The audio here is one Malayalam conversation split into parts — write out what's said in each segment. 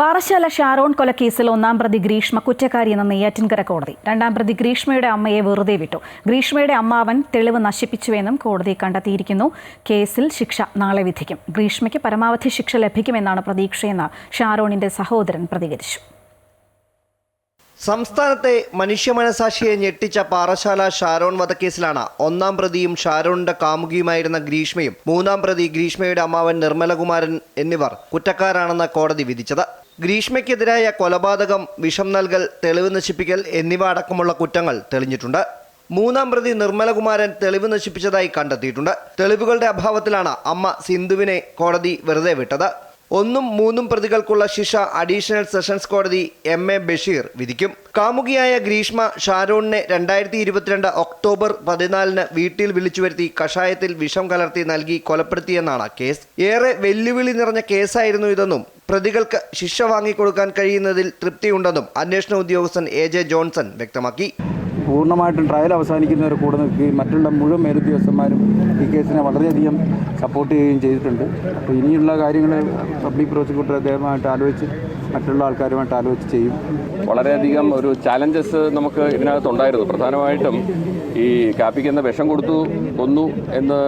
പാറശാല ഷാരോൺ കൊലക്കേസിൽ ഒന്നാം പ്രതി ഗ്രീഷ്മ കുറ്റക്കാരിയെന്ന് നെയ്യാറ്റിൻകര കോടതി. രണ്ടാം പ്രതി ഗ്രീഷ്മയുടെ അമ്മയെ വെറുതെ വിട്ടു. ഗ്രീഷ്മയുടെ അമ്മാവൻ തെളിവ് നശിപ്പിച്ചുവെന്നും കോടതി കണ്ടെത്തിയിരിക്കുന്നു. കേസിൽ ശിക്ഷ നാളെ വിധിക്കും. ഗ്രീഷ്മയ്ക്ക് പരമാവധി ശിക്ഷ ലഭിക്കുമെന്നാണ് പ്രതീക്ഷയെന്ന് ഷാരോണിന്റെ സഹോദരൻ പ്രതികരിച്ചു. സംസ്ഥാനത്തെ മനുഷ്യ മനസാക്ഷിയെ ഞെട്ടിച്ച പാറശാല ഷാരോൺ വധക്കേസിലാണ്. ഒന്നാം പ്രതിയും ഷാരോണിന്റെ കാമുകിയുമായിരുന്ന ഗ്രീഷ്മയും മൂന്നാം പ്രതി ഗ്രീഷ്മയുടെ അമ്മാവൻ നിർമ്മലകുമാരൻ എന്നിവർ കുറ്റക്കാരാണെന്ന് കോടതി വിധിച്ചത്. ഗ്രീഷ്മയ്ക്കെതിരായ കൊലപാതകം വിഷം നൽകൽ തെളിവ് നശിപ്പിക്കൽ എന്നിവ അടക്കമുള്ള കുറ്റങ്ങൾ തെളിഞ്ഞിട്ടുണ്ട്. മൂന്നാം പ്രതി നിർമ്മലകുമാരൻ തെളിവ് നശിപ്പിച്ചതായി കണ്ടെത്തിയിട്ടുണ്ട്. തെളിവുകളുടെ അഭാവത്തിലാണ് അമ്മ സിന്ധുവിനെ കോടതി വെറുതെ വിട്ടത്. ഒന്നും മൂന്നും പ്രതികൾക്കുള്ള ശിക്ഷ അഡീഷണൽ സെഷൻസ് കോടതി എം എ ബഷീർ വിധിക്കും. കാമുകിയായ ഗ്രീഷ്മ ഷാരോണിനെ രണ്ടായിരത്തി ഇരുപത്തിരണ്ട് ഒക്ടോബർ പതിനാലിന് വീട്ടിൽ വിളിച്ചു വരുത്തി കഷായത്തിൽ വിഷം കലർത്തി നൽകി കൊലപ്പെടുത്തിയെന്നാണ് കേസ്. ഏറെ വെല്ലുവിളി നിറഞ്ഞ കേസായിരുന്നു ഇതെന്നും പ്രതികൾക്ക് ശിക്ഷ വാങ്ങിക്കൊടുക്കാൻ കഴിയുന്നതിൽ തൃപ്തിയുണ്ടെന്നും അന്വേഷണ ഉദ്യോഗസ്ഥൻ എ ജെ ജോൺസൺ വ്യക്തമാക്കി. പൂർണമായിട്ടും ട്രയൽ അവസാനിക്കുന്നവരെ കൂടെ നിൽക്കുകയും മറ്റുള്ള മുഴുവൻ മേലുദ്യോഗസ്ഥന്മാരും ഈ കേസിനെ വളരെയധികം സപ്പോർട്ട് ചെയ്യുകയും ചെയ്തിട്ടുണ്ട്. അപ്പോൾ ഇനിയുള്ള കാര്യങ്ങൾ പബ്ലിക് പ്രോസിക്യൂട്ടർ അദ്ദേഹമായിട്ട് ആലോചിച്ച് മറ്റുള്ള ആൾക്കാരുമായിട്ട് ആലോചിച്ച് ചെയ്യും. വളരെയധികം ഒരു ചാലഞ്ചസ് നമുക്ക് ഇതിനകത്തുണ്ടായിരുന്നു പ്രധാനമായിട്ടും ഈ കാപ്പിക്ക് എന്ന വിഷം കൊടുത്തു കൊന്നു എന്ന്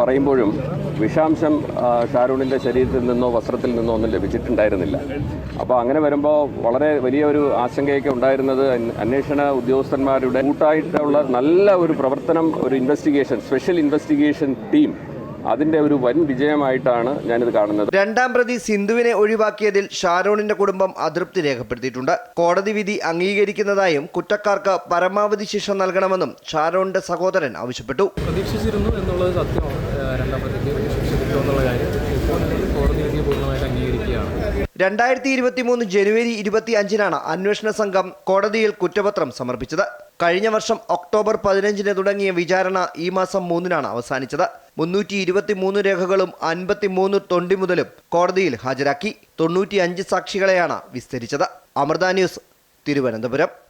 പറയുമ്പോഴും വിഷാംശം ഷാരൂണിന്റെ ശരീരത്തിൽ നിന്നോ വസ്ത്രത്തിൽ നിന്നോ ഒന്നും ലഭിച്ചിട്ടുണ്ടായിരുന്നില്ല. അപ്പോൾ അങ്ങനെ വരുമ്പോൾ വളരെ വലിയ ഒരു ആശങ്കയൊക്കെ ഉണ്ടായിരുന്നത് അന്വ- അന്വേഷണ ഉദ്യോഗസ്ഥന്മാരുടെ കൂട്ടായിട്ടുള്ള നല്ല ഒരു പ്രവർത്തനം ഒരു ഇൻവെസ്റ്റിഗേഷൻ സ്പെഷ്യൽ ഇൻവെസ്റ്റിഗേഷൻ ടീം അതിന്റെ ഒരു വൻ വിജയമായിട്ടാണ് ഞാനിത് കാണുന്നത്. രണ്ടാം പ്രതി സിന്ധുവിനെ ഒഴിവാക്കിയതിൽ ഷാരോണിന്റെ കുടുംബം അതൃപ്തി രേഖപ്പെടുത്തിയിട്ടുണ്ട്. കോടതി വിധി അംഗീകരിക്കുന്നതായും കുറ്റക്കാർക്ക് പരമാവധി ശിക്ഷ നൽകണമെന്നും ഷാരോണിന്റെ സഹോദരൻ ആവശ്യപ്പെട്ടു. പ്രതീക്ഷിച്ചിരുന്നു എന്നുള്ളത് സത്യമാണ്. ഏഹ് രണ്ടാം പ്രതിക്ക് ശിക്ഷ കിട്ടുമെന്നുള്ള കാര്യം രണ്ടായിരത്തി ഇരുപത്തി മൂന്ന് ജനുവരി ഇരുപത്തി അഞ്ചിനാണ് അന്വേഷണ സംഘം കോടതിയിൽ കുറ്റപത്രം സമർപ്പിച്ചത്. കഴിഞ്ഞ വർഷം ഒക്ടോബർ പതിനഞ്ചിന് തുടങ്ങിയ വിചാരണ ഈ മാസം മൂന്നിനാണ് അവസാനിച്ചത്. മുന്നൂറ്റി ഇരുപത്തി മൂന്ന് രേഖകളും അൻപത്തി മൂന്ന് തൊണ്ടി മുതലും കോടതിയിൽ ഹാജരാക്കി. തൊണ്ണൂറ്റി അഞ്ച് സാക്ഷികളെയാണ് വിസ്തരിച്ചത്. അമൃത ന്യൂസ് തിരുവനന്തപുരം.